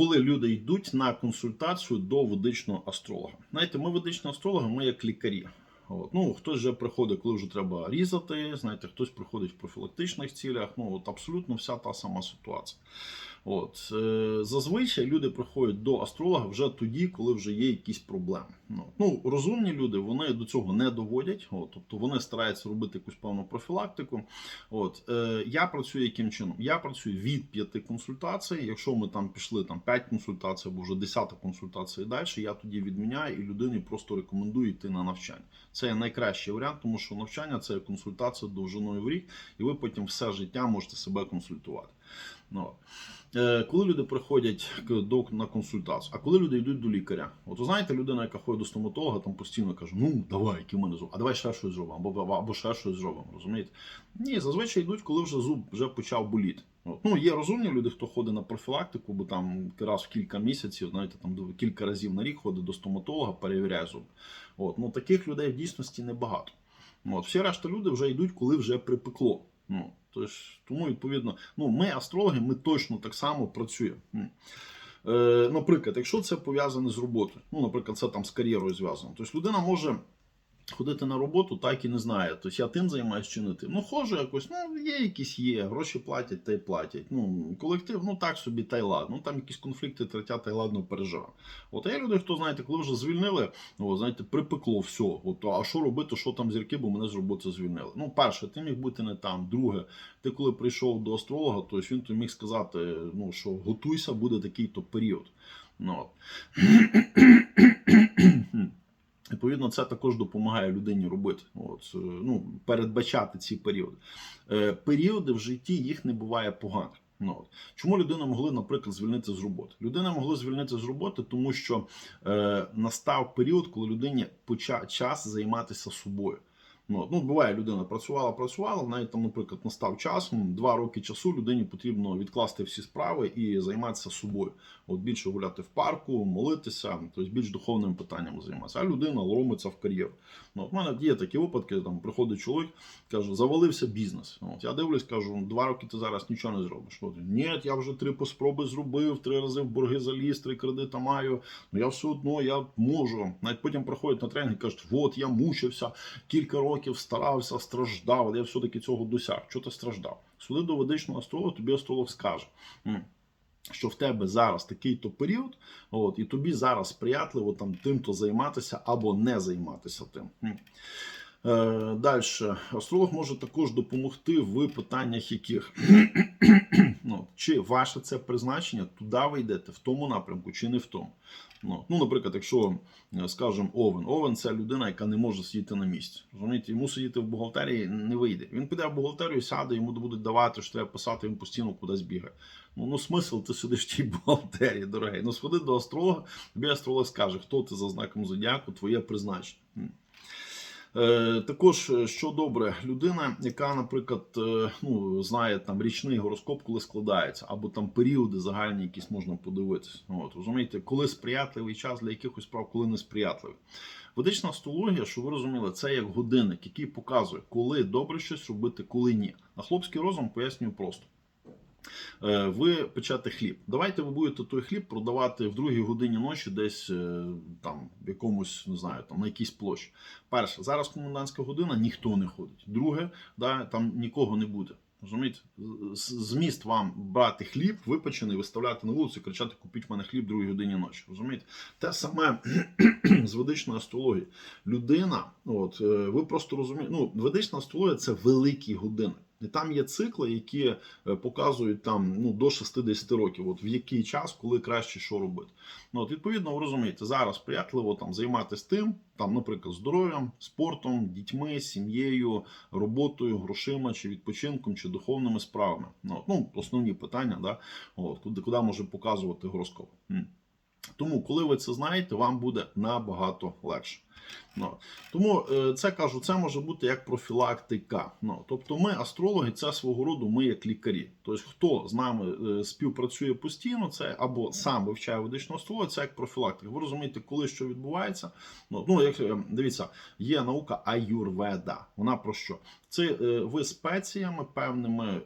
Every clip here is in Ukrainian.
коли люди йдуть на консультацію до ведичного астролога. Знаєте, ми ведичні астрологи, ми як лікарі. От. Ну, хтось вже приходить, коли вже треба різати, знаєте, хтось приходить в профілактичних цілях. Ну, от абсолютно вся та сама ситуація. От. Е, зазвичай люди приходять до астролога вже тоді, коли вже є якісь проблеми. Ну, ну розумні люди вони до цього не доводять, от, тобто вони стараються робити якусь певну профілактику. От, е, я працюю яким чином? Я працюю від п'яти консультацій. Якщо ми там пішли там 5 консультацій або вже 10 консультація і далі, я тоді відміняю і людині просто рекомендую йти на навчання. Це найкращий варіант, тому що навчання це консультація довжиною в рік, і ви потім все життя можете себе консультувати. Ну. Е, коли люди приходять до, на консультацію, а коли люди йдуть до лікаря, от ви знаєте, людина, яка ходить до стоматолога, там постійно каже: ну давай, які в мене зуб, а давай ще щось зробимо, або, або ще щось зробимо. Розумієте? Ні, зазвичай йдуть, коли вже зуб вже почав боліти. Ну, є розумні люди, хто ходить на профілактику, бо там раз в кілька місяців, знаєте, там кілька разів на рік ходить до стоматолога, перевіряє зуб. От. Ну, таких людей в дійсності небагато. От. Всі решта люди вже йдуть, коли вже припекло. Ну, тож, тому, відповідно, ну, ми, астрологи, ми точно так само працюємо. Е, наприклад, якщо це пов'язане з роботою, ну, наприклад, це там з кар'єрою зв'язано, тобто людина може ходити на роботу, так і не знає. Тобто я тим займаюся чи не тим. Ну, ходжу якось, ну, є якісь є, гроші платять та й платять. Ну, колектив, ну так собі та й ладно. Ну там якісь конфлікти третя та й ладно переживав. От а є люди, хто знаєте, коли вже звільнили, ну, знаєте, припекло все. От, а що робити, що там зірки, бо мене з роботи звільнили. Ну, перше, ти міг бути не там. Друге, ти коли прийшов до астролога, то він тобі міг сказати, ну, що готуйся, буде такий-то період. Ну, от. Відповідно, це також допомагає людині робити. От, е, ну, передбачати ці періоди. Е, періоди в житті їх не буває поганих. Ну, от. Чому людина могла, наприклад, звільнити з роботи? Людина могла звільнити з роботи, тому що е, настав період, коли людині почав час займатися собою. Ну, ну, буває, людина працювала, працювала, навіть там, наприклад, настав час, ну, два роки часу людині потрібно відкласти всі справи і займатися собою. От більше гуляти в парку, молитися, тобто більш духовними питаннями займатися. А людина ломиться в кар'єру. Ну, в мене є такі випадки, там приходить чоловік, каже, завалився бізнес. От я дивлюсь, кажу, два роки ти зараз нічого не зробиш. От, Ні, я вже три спроби зробив, три рази в борги заліз, три кредита маю. Ну я все одно я можу. Навіть потім приходять на тренінг і кажуть, от я мучився, кілька років старався, страждав, але я все-таки цього досяг. Чого ти страждав? Суди до ведичного астролога, тобі астролог скаже. Що в тебе зараз такий-то період, от, і тобі зараз сприятливо там тим-то займатися або не займатися тим. Е, Далі. Астролог може також допомогти в питаннях, яких чи ваше це призначення, туди ви йдете в тому напрямку, чи не в тому. Ну, ну, наприклад, якщо, е, скажімо, Овен. Овен це людина, яка не може сидіти на місці. Розумієте, йому сидіти в бухгалтерії не вийде. Він піде в бухгалтерію, сяде, йому будуть давати, що треба писати, він постійно кудись бігає. Ну, ну смисл, ти сидиш в тій бухгалтерії, дорогий. Ну, сходи до астролога, тобі астролог скаже, хто ти за знаком зодіаку, твоє призначення. Е, також е, що добре, людина, яка, наприклад, е, ну знає там річний гороскоп, коли складається, або там періоди загальні, якісь можна подивитися. От розумієте, коли сприятливий час для якихось справ, коли несприятливий. Ведична астрологія, що ви розуміли, це як годинник, який показує, коли добре щось робити, коли ні. На хлопський розум пояснюю просто. Е, Ви печете хліб. Давайте ви будете той хліб продавати в другій годині ночі, десь е, там в якомусь, не знаю, там на якійсь площі. Перше, зараз комендантська година, ніхто не ходить. Друге, да, там нікого не буде. Розумієте? Зміст вам брати хліб, випечений, виставляти на вулицю, кричати: купіть мене хліб другій годині ночі. Розумієте? Те саме з ведичної астрології. Людина, от е, ви просто розумієте, ну, ведична астрологія це великий годинник. І там є цикли, які е, показують там ну, до 60 років, от в який час, коли краще що робити. Ну, от, відповідно, ви розумієте, зараз приятливо там займатися тим, там, наприклад, здоров'ям, спортом, дітьми, сім'єю, роботою, грошима, чи відпочинком, чи духовними справами. Ну, ну основні питання, да, от, куди, куди може показувати гороскоп. Тому, коли ви це знаєте, вам буде набагато легше. Ну, тому е, це кажу, це може бути як профілактика. Ну, тобто, ми, астрологи, це свого роду ми як лікарі. Тобто, хто з нами е, співпрацює постійно, це або сам вивчає ведичну астрологію, це як профілактика. Ви розумієте, коли що відбувається. Ну, ну як е, дивіться, є наука аюрведа. Вона про що? Це ви спеціями, певними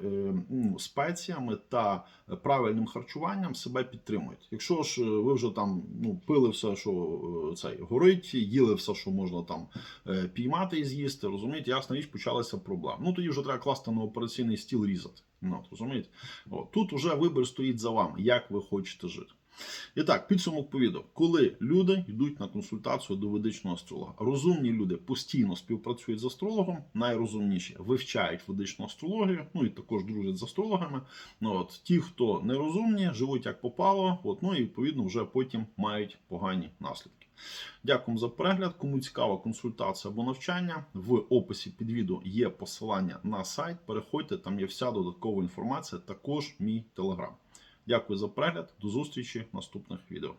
спеціями та правильним харчуванням себе підтримуєте. Якщо ж ви вже там ну, пили все, що цей горить, їли все, що можна там е, піймати і з'їсти, розумієте, ясна річ, почалися проблеми. Ну тоді вже треба класти на операційний стіл різати. Ну, розумієте? От, тут вже вибір стоїть за вами, як ви хочете жити. І так, підсумок по. Коли люди йдуть на консультацію до ведичного астролога, розумні люди постійно співпрацюють з астрологом, найрозумніші вивчають ведичну астрологію, ну і також дружать з астрологами. Ну, от, ті, хто нерозумні, живуть як попало, от, ну і відповідно вже потім мають погані наслідки. Дякую за перегляд. Кому цікава консультація або навчання, в описі під відео є посилання на сайт. Переходьте, там є вся додаткова інформація, також мій телеграм. Дякую за перегляд. До зустрічі в наступних відео.